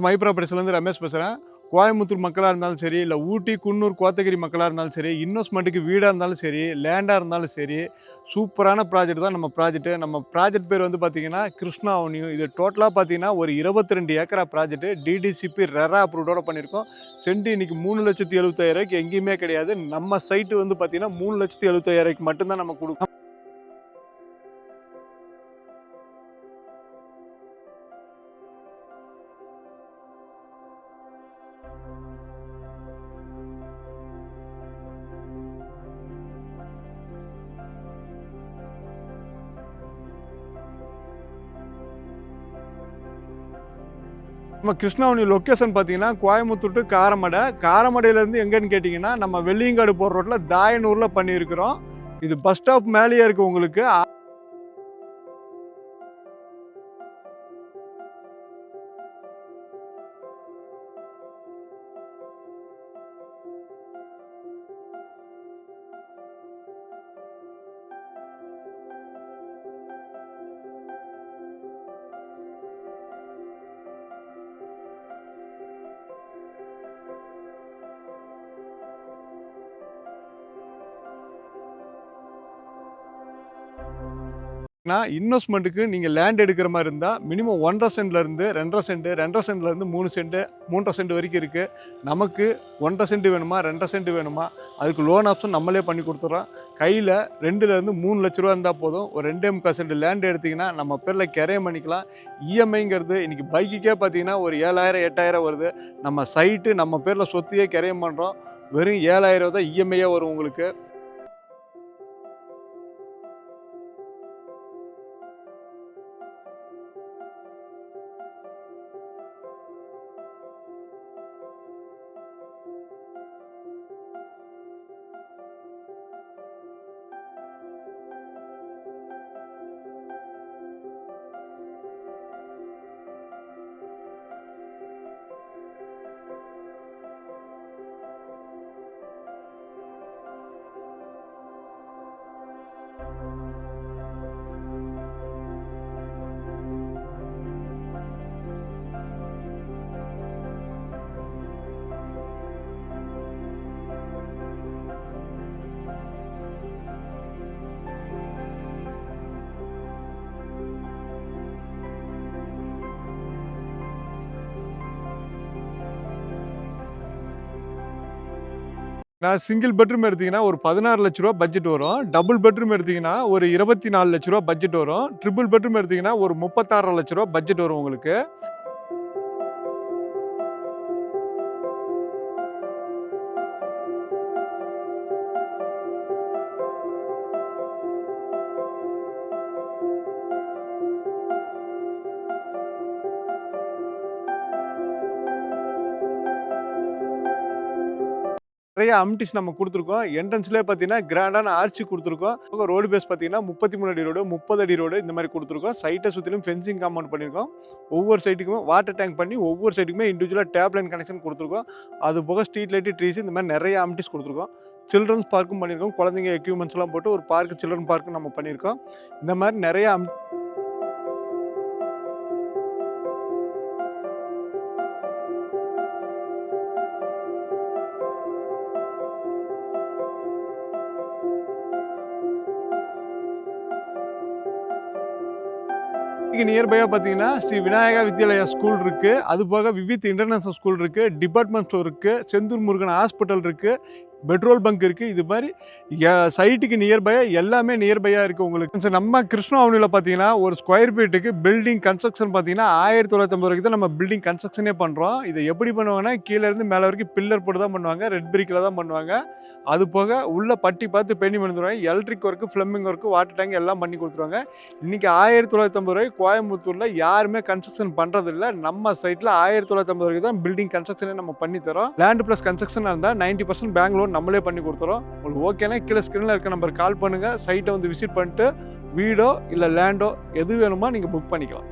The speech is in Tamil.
மை ப்ராப்பர்ட்டிஸ்லேருந்து ரமேஷ் பேசுகிறேன் கோயம்புத்தூர் மக்களாக இருந்தாலும் சரி இல்லை ஊட்டி குன்னூர் கோத்தகிரி மக்களாக இருந்தாலும் சரி இன்வெஸ்ட்மெண்ட்டுக்கு வீடாக இருந்தாலும் சரி லேண்டாக இருந்தாலும் சரி சூப்பரான ப்ராஜெக்ட் தான் நம்ம ப்ராஜெக்ட்டு நம்ம ப்ராஜெக்ட் பேர் வந்து பார்த்தீங்கன்னா கிருஷ்ணா அவனியூ இது டோட்டலாக பார்த்தீங்கன்னா ஒரு இருபத்தி ரெண்டு ஏக்கரா ப்ராஜெக்ட் டிடிசிபி ரெரா அப்ரூவ்டோட பண்ணியிருக்கோம் சென்ட் இன்றைக்கி மூணு லட்சத்தி எழுபத்தாயிரூபாய்க்கு எங்கேயுமே கிடையாது. நம்ம சைட்டு வந்து பார்த்தீங்கன்னா மூணு லட்சத்தி எழுபத்தாயிரூபாய்க்கு மட்டும்தான் நம்ம கொடுக்கும் நம்ம கிருஷ்ணாவணி லொக்கேஷன் பார்த்தீங்கன்னா கோயம்புத்தூர் டு காரமடை. காரமடையிலேருந்து எங்கேன்னு கேட்டிங்கன்னா நம்ம வெள்ளியங்காடு போகிற ரோட்டில் தாயனூரில் பண்ணியிருக்கிறோம். இது பஸ் ஸ்டாப் மேலேயே இருக்குது உங்களுக்கு. நான் இன்வெஸ்ட்மெண்ட்டுக்கு நீங்கள் லேண்ட் எடுக்கிற மாதிரி இருந்தால் மினிமம் ஒன்றரை சென்ட்லேருந்து ரெண்டரை சென்ட் ரெண்டரை சென்ட்லேருந்து மூணு சென்ட் மூன்றரை சென்ட் வரைக்கும் இருக்குது நமக்கு ஒன்றரை சென்ட் வேணுமா ரெண்டரை சென்ட் வேணுமா அதுக்கு லோன் ஆப்ஷன் நம்மளே பண்ணி கொடுத்துட்றோம் கையில் ரெண்டுலேருந்து மூணு லட்ச ரூபா இருந்தால் போதும். ஒரு ரெண்டே முக்கால் சென்ட் லேண்ட் எடுத்திங்கன்னா நம்ம பேரில் கிரையம் பண்ணிக்கலாம். இஎம்ஐங்கிறது இன்றைக்கி பைக்குக்கே பார்த்தீங்கன்னா ஒரு ஏழாயிரம் எட்டாயிரம் வருது. நம்ம சைட்டு நம்ம பேரில் சொத்தையே கிரையம் பண்ணுறோம் வெறும் ஏழாயிரம் தான் இஎம்ஐயாக வரும் உங்களுக்கு. நான் சிங்கிள் பெட்ரூம் எடுத்தீங்கன்னா ஒரு பதினாறு லட்ச ரூபா பட்ஜெட் வரும். டபுள் பெட்ரூம் எடுத்தீங்கன்னா ஒரு இருபத்தி நாலு லட்ச ரூபா பட்ஜெட் வரும். ட்ரிபிள் பெட்ரூம் எடுத்தீங்கன்னா ஒரு முப்பத்தாறு லட்ச ரூபா பட்ஜெட் வரும் உங்களுக்கு. நிறைய அம்டிஸ் நம்ம கொடுத்துருக்கோம். என்ட்ரன்ஸ்லேயே பார்த்தீங்கன்னா கிராண்டான ஆர்ச்சி கொடுத்துருக்கோம். ரோடு பேஸ் பார்த்தீங்கன்னா முப்பத்தி மூணு அடி ரோடு முப்பது அடி ரோடு இந்த மாதிரி கொடுத்துருக்கோம். சைட்டை சுற்றிலும் ஃபென்சிங் காம்பவுண்ட் பண்ணியிருக்கோம். ஒவ்வொரு சைட்டுக்குமே வாட்டர் டேங்க் பண்ணி ஒவ்வொரு சைட்டுக்குமே இண்டிவிஜுவலாக டேப் லைன் கனெக்ஷன் கொடுத்துருக்கோம். அது போக ஸ்ட்ரீட் லைட்டு ட்ரீஸ் இந்த மாதிரி நிறைய அம்டிஸ் கொடுத்துருக்கோம். சில்ட்ரன்ஸ் பார்க்கும் பண்ணியிருக்கோம். குழந்தைங்க எக்யூப்மெண்ட்ஸ்லாம் போட்டு ஒரு பார்க் சில்ட்ரன் பார்க்கும் நம்ம பண்ணியிருக்கோம். இந்த மாதிரி நிறைய அம் இங்கே நியர்பையாக பார்த்தீங்கன்னா ஸ்ரீ விநாயகா வித்யாலயா ஸ்கூல் இருக்குது அது போக விவித் இன்டர்நேஷனல் ஸ்கூல் இருக்குது டிபார்ட்மெண்ட் ஸ்டோர் இருக்குது செந்தூர் முருகன் ஹாஸ்பிட்டல் இருக்குது பெட்ரோல் பங்க் இருக்குது இது மாதிரி சைட்டுக்கு நியர்பையாக எல்லாமே நியர்பையாக இருக்குது உங்களுக்கு. சார் நம்ம கிருஷ்ணா அவனியில் பார்த்தீங்கன்னா ஒரு ஸ்கொயர் ஃபீட்டுக்கு பில்டிங் கன்ஸ்ட்ரக்ஷன் பார்த்தீங்கன்னா ஆயிரத்தி தொள்ளாயிரத்தி வரைக்கும் தான் நம்ம பில்டிங் கன்ஸ்ட்ரக்ஷனே பண்ணுறோம் இதை எப்படி பண்ணுவாங்கன்னா கீழே இருந்து மேலே வரைக்கும் பில்லர் போட்டு தான் பண்ணுவாங்க. ரெட் பிரிக்கில் தான் பண்ணுவாங்க. அது போக உள்ள பட்டி பார்த்து பெண்ணி பண்ணிடுவாங்க electric work plumbing work water tank எல்லாம் பண்ணி கொடுத்துருவாங்க. இன்றைக்கி ஆயிரத்தி தொள்ளாயிரத்தி ஐம்பது ரூபாய் கோயம்புத்தூரில் யாருமே கன்ஸ்ட்ரக்ஷன் பண்ணுறதில்ல நம்ம சைட்டில் ஆயிரத்தி தொள்ளாயிரத்தி ஐம்பது வரைக்கும் தான் பில்டிங் கன்ஸ்ட்ரக்ஷனே நம்ம பண்ணி தரோம். லேண்ட் ப்ளஸ் கன்ஸ்ட்ரக்ஷனாக இருந்தால் நைன்ட்டி பர்சன்ட் பேங்க் நம்மளே பண்ணி கொடுத்துறோம். உங்களுக்கு ஓகேனா கீழே ஸ்க்ரீனில் இருக்க நம்பர் கால் பண்ணுங்கள் சைட்டை வந்து விசிட் பண்ணிட்டு வீடோ இல்லை லேண்டோ எது வேணுமோ நீங்கள் புக் பண்ணிக்கலாம்.